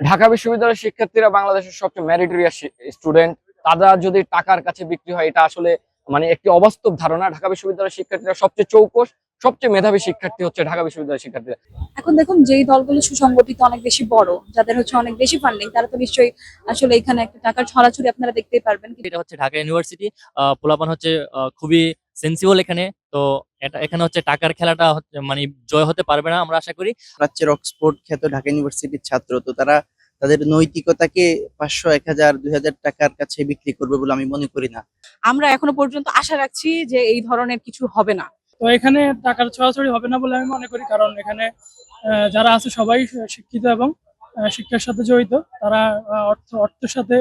ঢাকা বিশ্ববিদ্যালয়ের শিক্ষার্থীরা বাংলাদেশের সবচেয়ে মেরিটোরিয়াস স্টুডেন্ট তারা যদি টাকার কাছে বিক্রি হয় এটা আসলে মানে একটি অবাস্তব ধারণা। ঢাকা বিশ্ববিদ্যালয়ের শিক্ষার্থীরা সবচেয়ে চৌকস সবচেয়ে মেধাবী শিক্ষার্থী হচ্ছে ঢাকা বিশ্ববিদ্যালয়ের শিক্ষার্থীরা। এখন দেখুন যেই দলগুলো সুসংগঠিত অনেক বেশি বড় যাদের হচ্ছে অনেক বেশি ফান্ডিং তারা তো নিশ্চয়ই আসলে এখানে একটা টাকার ছড়াছড়ি আপনারা দেখতেই পারবেন। এটা হচ্ছে ঢাকা ইউনিভার্সিটি আহ, পোলাপান হচ্ছে আহ, খুবই সেন্সিবল এখানে। তো এটা এখানে হচ্ছে টাকার খেলাটা হচ্ছে মানে জয় হতে পারবে না আমরা আশা করি। প্রাচ্যের অক্সফোর্ড খ্যাত ঢাকা ইউনিভার্সিটির ছাত্র তো তারা তাদের নৈতিকতাকে পাঁচশো এক হাজার দুই হাজার টাকার কাছে বিক্রি করবে বলে আমি মনে করি না। আমরা এখনও পর্যন্ত আশা রাখছি যে এই ধরনের কিছু হবে না। তো এখানে টাকার ছড়াছড়ি হবে না বলে আমি মনে করি কারণ এখানে আহ, যারা আছে সবাই শিক্ষিত এবং আহ, শিক্ষার সাথে জড়িত। তারা আহ, অর্থ অর্থের সাথে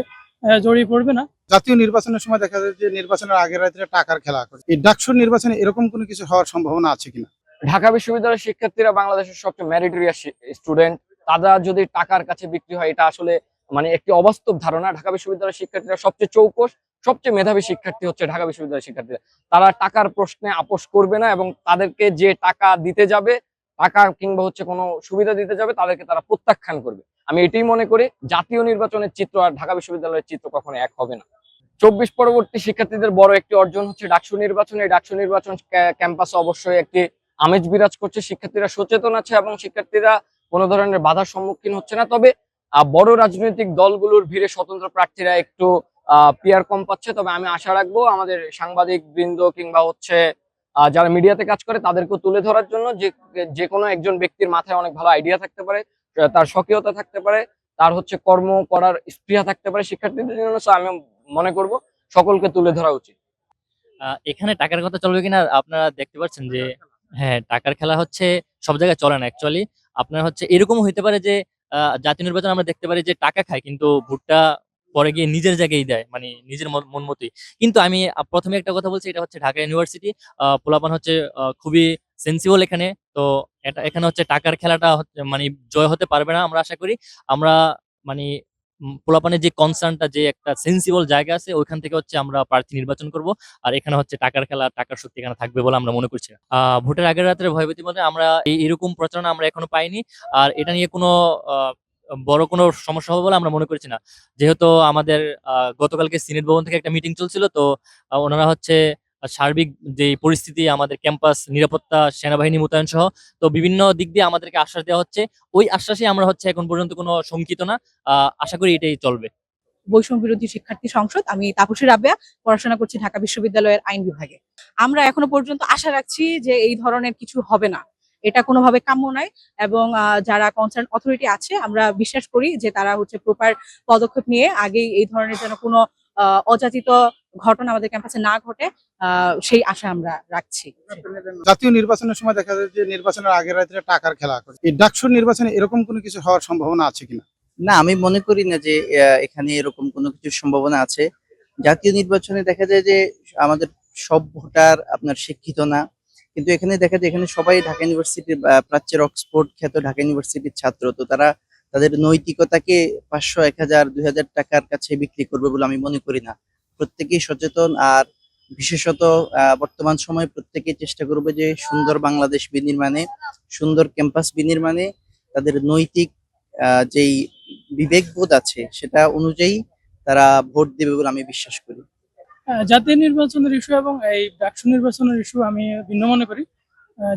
জড়িয়ে পড়বে না। জাতীয় নির্বাচনের সময় দেখা যায় যে নির্বাচনের আগের রাত্রে টাকার খেলা করে। এই ডাকসুর নির্বাচনে এরকম কোনো কিছু হওয়ার সম্ভাবনা আছে কিনা? ঢাকা বিশ্ববিদ্যালয়ের শিক্ষার্থীরা বাংলাদেশের সবচেয়ে মেরিটোরিয়াস স্টুডেন্ট তারা যদি টাকার কাছে বিক্রি হয় এটা আসলে মানে একটি অবাস্তব ধারণা। ঢাকা বিশ্ববিদ্যালয়ের শিক্ষার্থীরা সবচেয়ে চৌকস সবচেয়ে মেধাবী শিক্ষার্থী হচ্ছে ঢাকা বিশ্ববিদ্যালয়ের শিক্ষার্থীরা। তারা টাকার প্রশ্নে আপোষ করবে না এবং তাদেরকে যে টাকা দিতে যাবে টাকা কিংবা হচ্ছে কোনো সুবিধা দিতে যাবে তাদেরকে তারা প্রত্যাখ্যান করবে। আমি এটাই মনে করি, জাতীয় নির্বাচনের চিত্র আর ঢাকা বিশ্ববিদ্যালয়ের চিত্র কখনো এক হবে না। চব্বিশ পরবর্তী শিক্ষার্থীদের বড় একটি অর্জন হচ্ছে ডাকসু নির্বাচন। এই ডাকসু নির্বাচন ক্যা- ক্যাম্পাসে অবশ্যই একটি আমেজ বিরাজ করছে। শিক্ষার্থীরা সচেতন আছে এবং শিক্ষার্থীরা কোনো ধরনের বাধার সম্মুখীন হচ্ছে না। তবে বড় রাজনৈতিক দলগুলোর ভিড়ে স্বতন্ত্র প্রার্থীরা একটু পিয়ার কম পাচ্ছে। তবে আমি আশা রাখব আমাদের সাংবাদিক বৃন্দ কিংবা হচ্ছে যারা মিডিয়াতে কাজ করে তাদেরকে তুলে ধরার জন্য যে যে কোনো একজন ব্যক্তির মাথায় অনেক ভালো আইডিয়া থাকতে পারে। তার স্বকীয়তা থাকতে পারে, তার হচ্ছে কর্ম করার স্পৃহা থাকতে পারে শিক্ষার্থীদের জন্য। আমি মনে করব সকলকে তুলে ধরা উচিত। এখানে টাকার কথা চলবে কিনা আপনারা দেখতে পাচ্ছেন যে হ্যাঁ টাকার খেলা হচ্ছে সব জায়গায় চলে না অ্যাকচুয়ালি আপনার হচ্ছে এরকম হইতে পারে যে জাতীয় নির্বাচন আমরা দেখতে পারি যে টাকা খায় কিন্তু ভোটটা পরে গিয়ে নিজের জায়গায় দেয় মানে নিজের মন মতোই। কিন্তু আমি প্রথমে একটা কথা বলছি, এটা হচ্ছে ঢাকা ইউনিভার্সিটি পোলাপান হচ্ছে খুবই সেন্সিবল এখানে। তো এটা এখানে হচ্ছে টাকার খেলাটা মানে জয় হতে পারবে না আমরা আশা করি। আমরা মানে পোলাপানের যে কনসার্নটা যে একটা সেন্সিবল জায়গা আছে, ওইখান থেকে হচ্ছে আমরা প্রার্থী নির্বাচন করব। আর এখানে হচ্ছে টাকার খেলা, টাকার শক্তি এখানে থাকবে বলে আমরা মনে করছি আহ ভোটের আগের রাতের ভয়ভীতি মধ্যে আমরা এরকম প্রচারণা আমরা এখনও পাইনি। আর এটা নিয়ে কোনো বড় কোনো সমস্যা হবে বলে আমরা মনে করছি না। যেহেতু আমাদের গতকালকে সিনেট ভবন থেকে একটা মিটিং চলছিল, তো ওনারা হচ্ছে সার্বিক যে পরিস্থিতি, আমাদের ক্যাম্পাস, নিরাপত্তা, সেনাবাহিনী মোতায়েন সহ, তো বিভিন্ন দিক দিয়ে আমাদেরকে আশ্বাস দেওয়া হচ্ছে। ওই আশ্বাসে আমরা হচ্ছে এখন পর্যন্ত কোনো শঙ্কিত না। আশা করি এটাই চলবে। বৈষম্য বিরোধী শিক্ষার্থী সংসদ, আমি তাপসী রাবেয়া, পড়াশোনা করছি ঢাকা বিশ্ববিদ্যালয়ের আইন বিভাগে। আমরা এখনও পর্যন্ত আশা রাখছি যে এই ধরনের কিছু হবে না। এটা কোনোভাবে কাম্য নয় এবং যারা কনসার্ন অথরিটি আছে, আমরা বিশ্বাস করি যে তারা হচ্ছে প্রপার পদক্ষেপ নিয়ে আগেই এই ধরনের যেন কোনো অযাচিত ঘটনা আমাদের ক্যাম্পাসে না ঘটে আহ, সেই আশা আমরা রাখছি। জাতীয় নির্বাচনের সময় দেখা যায় যে নির্বাচনের আগের রাত্রে টাকার খেলা করে। এই ডাকসুর নির্বাচনে এরকম কোনো কিছু হওয়ার সম্ভাবনা আছে কিনা? না আমি মনে করি না যে আহ, এখানে এরকম কোনো কিছুর সম্ভাবনা আছে। জাতীয় নির্বাচনে দেখা যায় যে আমাদের সব ভোটার আপনার শিক্ষিত না। কিন্তু এখানে দেখা যায় এখানে সবাই ঢাকা ইউনিভার্সিটির আহ, প্রাচ্যের অক্সফোর্ড খ্যাত ঢাকা ইউনিভার্সিটির ছাত্র। তো তারা তাদের নৈতিকতাকে পাঁচশো এক হাজার দুই হাজার টাকার কাছে বিক্রি করবে বলে আমি মনে করি না। প্রত্যেকেই সচেতন আর বিশেষত বর্তমান সময়ে প্রত্যেকেই চেষ্টা করবে যে সুন্দর বাংলাদেশ বিনির্মাণে, সুন্দর ক্যাম্পাস বিনির্মাণে তাদের নৈতিক যেই বিবেকবোধ আছে সেটা অনুযায়ী তারা ভোট দেবে বলে আমি বিশ্বাস করি। জাতীয় নির্বাচনের ইস্যু এবং এই ডাকসু নির্বাচনের ইস্যু আমি ভিন্ন মনে করি।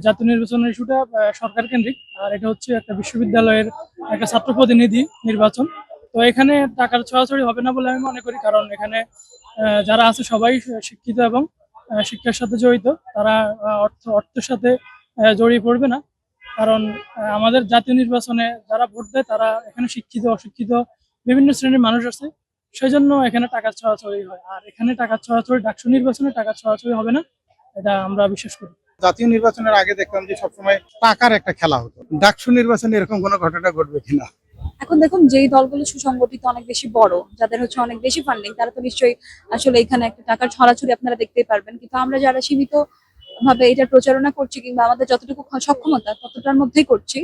জাতীয় নির্বাচনের ইস্যুটা সরকার কেন্দ্রিক, আর এটা হচ্ছে একটা বিশ্ববিদ্যালয়ের একটা ছাত্র প্রতিনিধি নির্বাচন। তো এখানে টাকার ছড়াছড়ি হবে না বলে আমি মনে করি, কারণ এখানে যারা আছে সবাই শিক্ষিত এবং শিক্ষার সাথে জড়িত। তারা অর্থ, অর্থের সাথে জড়িয়ে পড়বে না। কারণ আমাদের জাতীয় নির্বাচনে যারা ভোট দেয়, তারা এখানে শিক্ষিত, অশিক্ষিত বিভিন্ন শ্রেণির মানুষ আছে। সেই জন্য এখানে টাকার ছড়াছড়ি হয়। আর এখানে টাকার ছড়াছড়ি, ডাকসু নির্বাচনে টাকার ছড়াছড়ি হবে না, এটা আমরা বিশ্বাস করি। জাতীয় নির্বাচনের আগে দেখতাম যে সবসময় টাকার একটা খেলা হতো। ডাকসু নির্বাচনে এরকম কোনো ঘটনা ঘটবে কিনা? এখন দেখুন যেই দলগুলো সুসংগঠিত অনেক বেশি বড়, যাদের হচ্ছে অনেক বেশি ফান্ডিং তারা তো নিশ্চয়ই আসলে এখানে একটা টাকার ছড়াছড়ি আপনারা দেখতেই পারবেন। কিন্তু আমরা যারা সীমিত ভাবে এটার প্রচারণা করছি কিংবা আমাদের যতটুকু সক্ষমতা ততটার মধ্যেই করছি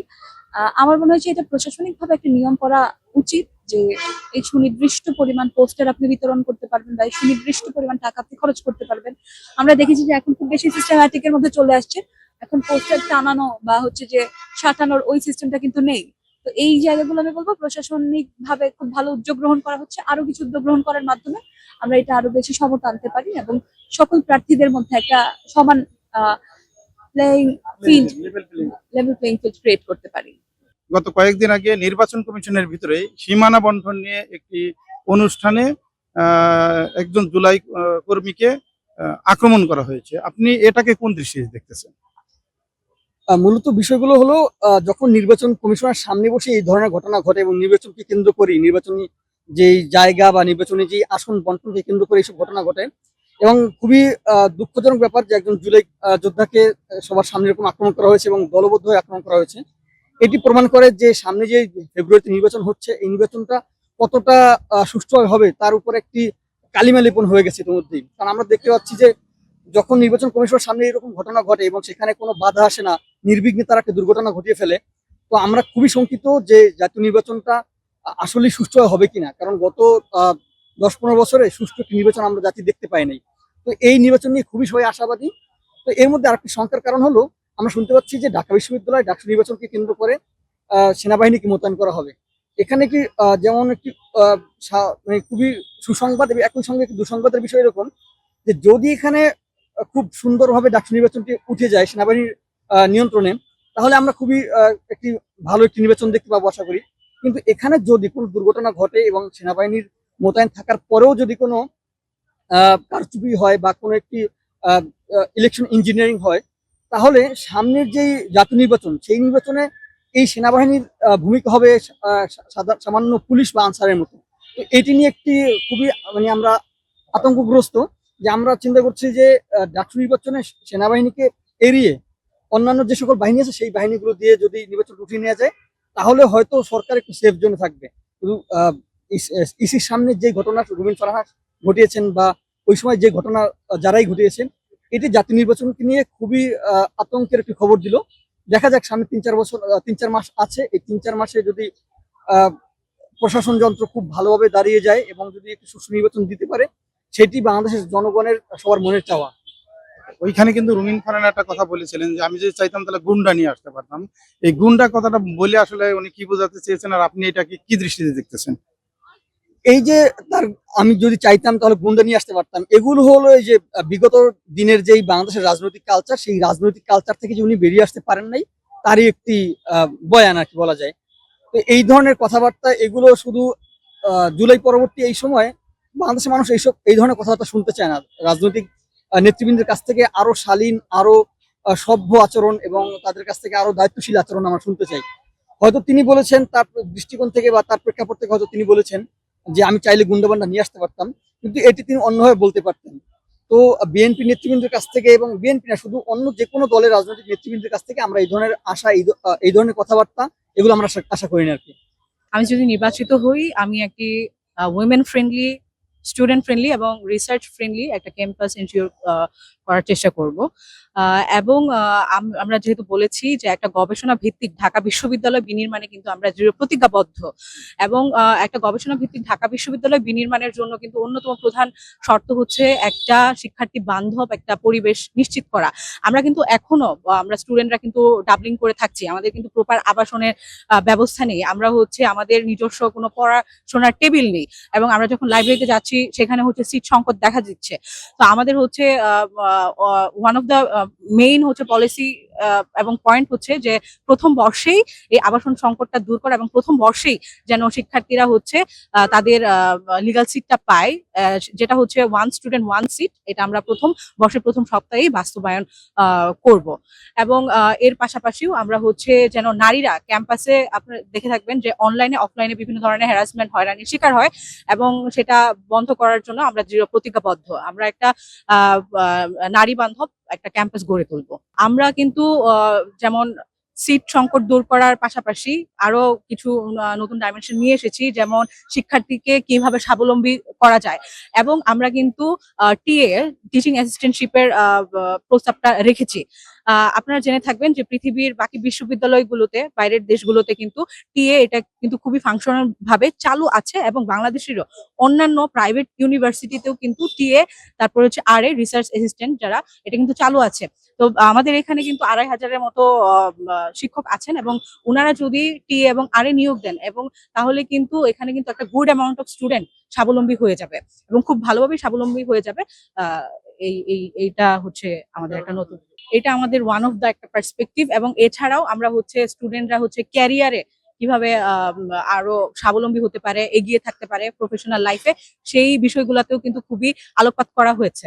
আমার মনে যে এটা প্রশাসনিক ভাবে একটা নিয়ম করা উচিত যে এই সুনির্দিষ্ট পরিমাণ পোস্টার আপনি বিতরণ করতে পারবেন বা এই সুনির্দিষ্ট পরিমাণ টাকা আপনি খরচ করতে পারবেন। আমরা দেখেছি যে এখন খুব বেশি সিস্টেম্যাটিক এর মধ্যে চলে আসছে। এখন পোস্টার টানানো বা হচ্ছে যে সাঁটানোর ওই সিস্টেমটা কিন্তু নেই। তো এই জায়গাগুলো আমি বলব প্রশাসনিক ভাবে খুব ভালো উদ্যোগ গ্রহণ করা হচ্ছে। আরও কিছু উদ্যোগ গ্রহণ করার মাধ্যমে আমরা এটা আরও বেশি সমতা আনতে পারি এবং সকল প্রার্থীদের মধ্যে একটা সমান playing field level playing field create করতে পারি। গত কয়েকদিন আগে নির্বাচন কমিশনের ভিতরে সীমানা বন্ধন নিয়ে একটি অনুষ্ঠানে আহ, একজন জুলাই আহ, কর্মীকে আহ, আক্রমণ করা হয়েছে। আপনি এটাকে কোন দৃষ্টিতে দেখতেছেন? মূলত বিষয়গুলো হলো যখন নির্বাচন কমিশনের সামনে বসে এই ধরনের ঘটনা ঘটে এবং নির্বাচনকে কেন্দ্র করে, নির্বাচনী যেই জায়গা বা নির্বাচনী যে আসন বন্টনকে কেন্দ্র করে এইসব ঘটনা ঘটে এবং খুবই দুঃখজনক ব্যাপার যে একজন জুলাই যোদ্ধাকে সবার সামনে এরকম আক্রমণ করা হয়েছে এবং দলবদ্ধ হয়ে আক্রমণ করা হয়েছে। এটি প্রমাণ করে যে সামনে যে ফেব্রুয়ারিতে নির্বাচন হচ্ছে, এই নির্বাচনটা কতটা সুষ্ঠুভাবে হবে তার উপর একটি কালিমা লেপন হয়ে গেছে ইতিমধ্যেই। কারণ আমরা দেখতে পাচ্ছি যে যখন নির্বাচন কমিশনের সামনে এরকম ঘটনা ঘটে এবং সেখানে কোনো বাধা আসে না নির্বিঘ্নে তারা একটা দুর্ঘটনা ঘটিয়ে ফেলে। তো আমরা খুবই শঙ্কিত যে জাতীয় নির্বাচনটা আসলে সুষ্ঠু হবে কিনা। কারণ গত দশ পনেরো বছরে সুষ্ঠু একটি নির্বাচন আমরা জাতি দেখতে পাই নাই। তো এই নির্বাচন নিয়ে খুবই সবাই আশাবাদী। তো এর মধ্যে আরেকটি শঙ্কার কারণ হলো, আমরা শুনতে পাচ্ছি যে ঢাকা বিশ্ববিদ্যালয় ডাকসু নির্বাচনকে কেন্দ্র করে সেনাবাহিনীকে মোতায়েন করা হবে। এখানে কি যেমন একটি মানে খুবই সুসংবাদ এবং একই সঙ্গে একটি দুঃসংবাদের বিষয় এরকম যে যদি এখানে খুব সুন্দরভাবে ডাকসু নির্বাচনটি উঠে যায়, সেনাবাহিনীর নিয়ন্ত্রণে, তাহলে আমরা খুবই একটি ভালো একটি নির্বাচন দেখতে পাবো আশা করি। কিন্তু এখানে যদি কোনো দুর্ঘটনা ঘটে এবং সেনাবাহিনীর মোতায়েন থাকার পরেও যদি কোনো কারচুপি হয় বা কোনো একটি ইলেকশন ইঞ্জিনিয়ারিং হয়, তাহলে সামনের যেই জাতীয় নির্বাচন, সেই নির্বাচনে এই সেনাবাহিনীর ভূমিকা হবে সামান্য পুলিশ বা আনসারের মতো। তো এটি নিয়ে একটি খুবই মানে আমরা আতঙ্কগ্রস্ত যে আমরা চিন্তা করছি যে ডাকসু নির্বাচনে সেনাবাহিনীকে এড়িয়ে অন্যান্য যে সকল বাহিনী আছে, সেই বাহিনীগুলো দিয়ে যদি নির্বাচন উঠিয়ে নেওয়া যায়, তাহলে হয়তো সরকার একটু সেফ জোনে থাকবে। কিন্তু ইসির সামনে যে ঘটনা রুবিন ফারহাস ঘটিয়েছেন বা ওই সময় যে ঘটনা যারাই ঘটিয়েছেন, এটি জাতীয় নির্বাচনকে নিয়ে খুবই আতঙ্কের একটি খবর দিল। দেখা যাক সামনে তিন চার বছর তিন চার মাস আছে। এই তিন চার মাসে যদি প্রশাসন যন্ত্র খুব ভালোভাবে দাঁড়িয়ে যায় এবং যদি একটি সুষ্ঠু নির্বাচন দিতে পারে, সেটি বাংলাদেশের জনগণের সবার মনের চাওয়া। ওইখানে কিন্তু রুমিন খান একটা কথা বলেছিলেন যে আমি যদি চাইতাম তাহলে গুন্ডা নিয়ে আসতে পারতাম। এই গুন্ডা কথাটা বলে আসলে উনি কি বোঝাতে চেয়েছেন আর আপনি এটাকে কি দৃষ্টিতে দেখতেছেন? এই যে তার আমি যদি চাইতাম তাহলে গুন্ডা নিয়ে আসতে পারতাম। এগুলো হলো এই যে বিগত দিনের যেই বাংলাদেশের রাজনৈতিক কালচার সেই রাজনৈতিক কালচার থেকে যে উনি বেরিয়ে আসতে পারেন নাই, তারই একটি বয়ান আর কি বলা যায়। তো এই ধরনের কথাবার্তা, এগুলো শুধু জুলাই পরবর্তী এই সময় বাংলাদেশের মানুষ এইসব, এই ধরনের কথাবার্তা শুনতে চায় না। রাজনৈতিক নেতৃবৃন্দের কাছ থেকে আরও শালীন, আরও সভ্য আচরণ এবং তাদের কাছ থেকে আরও দায়িত্বশীল আচরণ আমরা শুনতে চাই। হয়তো তিনি বলেছেন, তার দৃষ্টিকোণ থেকে বা তার প্রেক্ষাপট থেকে হয়তো তিনি বলেছেন যে আমি চাইলে গুন্ডাবান্ডা নিয়ে আসতে পারতাম, কিন্তু এটি তিনি অন্যভাবে বলতে পারতেন। তো বিএনপি নেতৃবৃন্দের কাছ থেকে এবং বিএনপি না, শুধু অন্য যে কোনো দলের রাজনৈতিক নেতৃবৃন্দের কাছ থেকে আমরা এই ধরনের আশা, এই ধরনের কথাবার্তা, এগুলো আমরা আশা করি না আর কি। আমি যদি নির্বাচিত হই, আমি একটি উইমেন ফ্রেন্ডলি স্টুডেন্ট ফ্রেন্ডলি এবং রিসার্চ ফ্রেন্ডলি একটা ক্যাম্পাস এনশিওর করার চেষ্টা করব। এবং আমরা যেহেতু বলেছি যে একটা গবেষণা ভিত্তিক ঢাকা বিশ্ববিদ্যালয় বিনির্মাণে কিন্তু আমরা দৃঢ় প্রতিজ্ঞাবদ্ধ। এবং একটা গবেষণা ভিত্তিক ঢাকা বিশ্ববিদ্যালয় বিনির্মাণের জন্য কিন্তু অন্যতম প্রধান শর্ত হচ্ছে একটা শিক্ষার্থী বান্ধব, একটা পরিবেশ নিশ্চিত করা। আমরা কিন্তু এখনও আমরা স্টুডেন্টরা কিন্তু ডাবলিং করে থাকছি। আমাদের কিন্তু প্রপার আবাসনের ব্যবস্থা নেই। আমরা হচ্ছে আমাদের নিজস্ব কোনো পড়াশোনার টেবিল নেই। এবং আমরা যখন লাইব্রেরিতে যাচ্ছি, সেখানে হচ্ছে সিট সংকট দেখা দিচ্ছে। তো আমাদের হচ্ছে ওয়ান অফ দ্য মেইন হচ্ছে পলিসি এবং পয়েন্ট হচ্ছে যে প্রথম বর্ষেই এই আবাসন সংকটটা দূর করা এবং প্রথম বর্ষেই যেন শিক্ষার্থীরা হচ্ছে তাদের লিগাল সিটটা পায়। যেটা হচ্ছে ওয়ান স্টুডেন্ট ওয়ান সিট এটা আমরা প্রথম, বর্ষের প্রথম সপ্তাহেই বাস্তবায়ন করব। এবং এর পাশাপাশিও আমরা হচ্ছে যেন নারীরা ক্যাম্পাসে আপনারা দেখে থাকবেন যে অনলাইনে অফলাইনে বিভিন্ন ধরনের হ্যারাসমেন্ট হয়রানির শিকার হয় এবং সেটা বন্ধ করার জন্য আমরা দৃঢ় প্রতিজ্ঞাবদ্ধ। আমরা একটা নারী বান্ধব একটা ক্যাম্পাস গড়ে তুলব। আমরা কিন্তু যেমন সিট সংকট দূর করার পাশাপাশি আরও কিছু নতুন ডাইমেনশন নিয়ে এসেছি, যেমন শিক্ষার্থীকে কীভাবে স্বাবলম্বী করা যায়। এবং আমরা কিন্তু টিএ টিচিং অ্যাসিস্ট্যান্টশিপের প্রস্তাবটা রেখেছি। আপনারা জেনে থাকবেন যে পৃথিবীর বাকি বিশ্ববিদ্যালয়গুলোতে, বাইরের দেশগুলোতে কিন্তু টিএ এটা কিন্তু খুবই ফাংশনাল ভাবে চালু আছে এবং বাংলাদেশেরও অন্যান্য প্রাইভেট ইউনিভার্সিটিতেও কিন্তু টিএ, তারপর হচ্ছে আর এ রিসার্চ অ্যাসিস্ট্যান্ট যারা, এটা কিন্তু চালু আছে। তো আমাদের এখানে কিন্তু আড়াই হাজারের মতো শিক্ষক আছেন এবং ওনারা যদি টিএ এবং আর এ নিয়োগ দেন এবং তাহলে কিন্তু এখানে কিন্তু একটা গুড অ্যামাউন্ট অফ স্টুডেন্ট স্বাবলম্বী হয়ে যাবে এবং খুব ভালোভাবে স্বাবলম্বী হয়ে যাবে এই এই, এইটা হচ্ছে আমাদের একটা নতুন। এটা আমাদের ওয়ান অফ দা একটা পার্সপেক্টিভ এবং এছাড়াও আমরা হচ্ছে স্টুডেন্টরা হচ্ছে ক্যারিয়ারে কীভাবে আরও স্বাবলম্বী হতে পারে, এগিয়ে থাকতে পারে প্রফেশনাল লাইফে সেই বিষয়গুলোতেও কিন্তু খুবই আলোকপাত করা হয়েছে।